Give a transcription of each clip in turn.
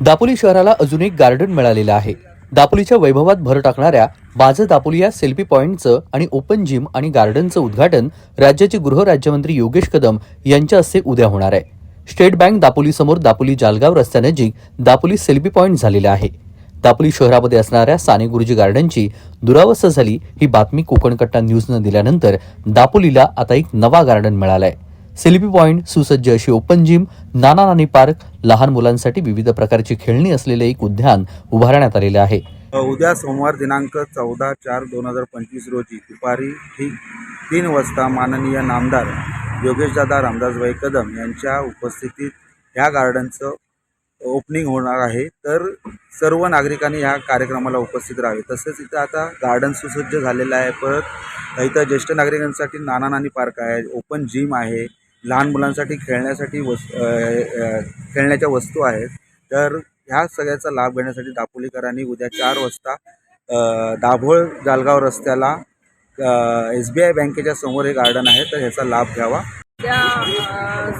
दापोली शहराला अजून एक गार्डन मिळालेलं आहे. दापोलीच्या वैभवात भर टाकणाऱ्या माझं दापोली या सेल्फी पॉईंटचं आणि ओपन जिम आणि गार्डनचं उद्घाटन राज्याचे गृहराज्यमंत्री योगेश कदम यांच्या हस्ते उद्या होणार आहे. स्टेट बँक दापोलीसमोर दापोली जालगाव रस्त्यानजीक दापोली सेल्फी पॉईंट झालेला आहे. दापोली शहरामध्ये असणाऱ्या साने गुरुजी गार्डनची दुरावस्था झाली ही बातमी कोकणकट्टा न्यूजनं दिल्यानंतर दापोलीला आता एक नवा गार्डन मिळाला आहे सेल्फी पॉईंट सुसज्ज अशी ओपन जिम नाना नानी पार्क लहान मुलांसाठी विविध प्रकारची खेळणी असलेले एक उद्यान उभारण्यात आलेले आहे. उद्या सोमवार दिनांक चौदा चार दोन हजार पंचवीस रोजी दुपारी ठीक तीन वाजता माननीय नामदार योगेशदादा रामदासभाई कदम यांच्या उपस्थितीत ह्या गार्डनचं ओपनिंग होणार आहे. तर सर्व नागरिकांनी ह्या कार्यक्रमाला उपस्थित राहावे. तसेच इथं आता गार्डन सुसज्ज झालेलं आहे. परत इथं ज्येष्ठ नागरिकांसाठी नाना नानी पार्क आहे. ओपन जिम आहे. लहान मुलांसाठी खेळण्यासाठी वस खेळण्याच्या वस्तू आहेत. तर ह्या सगळ्याचा लाभ घेण्यासाठी दापोलीकरांनी उद्या चार वाजता दाभोळ जालगाव रस्त्याला एस बी आय बँकेच्या समोर हे गार्डन आहे तर ह्याचा लाभ घ्यावा. त्या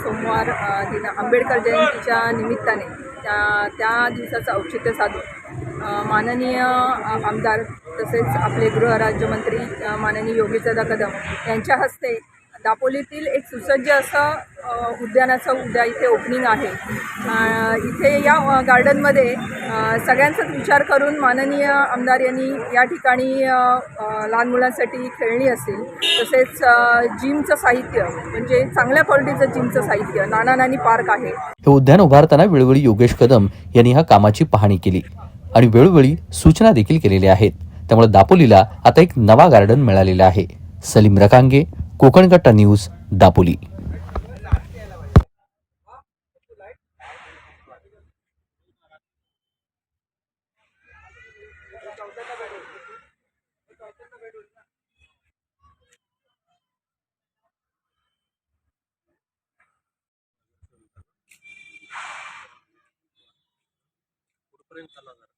सोमवार दिन आंबेडकर जयंतीच्या निमित्ताने त्या त्या दिवसाचं औचित्य साधून माननीय आमदार तसेच आपले गृहराज्यमंत्री अ, माननीय योगीदादा कदम यांच्या हस्ते दापोलीतील एक सुसज्ज असं उद्यानाचं उद्या इथे ओपनिंग आहे. इथे या गार्डनमध्ये सगळ्यांचाच विचार करून माननीय आमदार यांनी या ठिकाणी लहान मुलांसाठी खेळणी असेल तसेच जिमचं साहित्य म्हणजे चांगल्या क्वालिटीचं जिमचं साहित्य नाना नानी पार्क आहे. हे उद्यान उभारताना वेळोवेळी योगेश कदम यांनी ह्या कामाची पाहणी केली आणि वेळोवेळी सूचना देखील केलेल्या आहेत. त्यामुळे दापोलीला आता एक नवा गार्डन मिळालेला आहे. सलीम रकांगे कोकणकट्टा न्यूज दापोली. कुठपर्यंत चालला जरा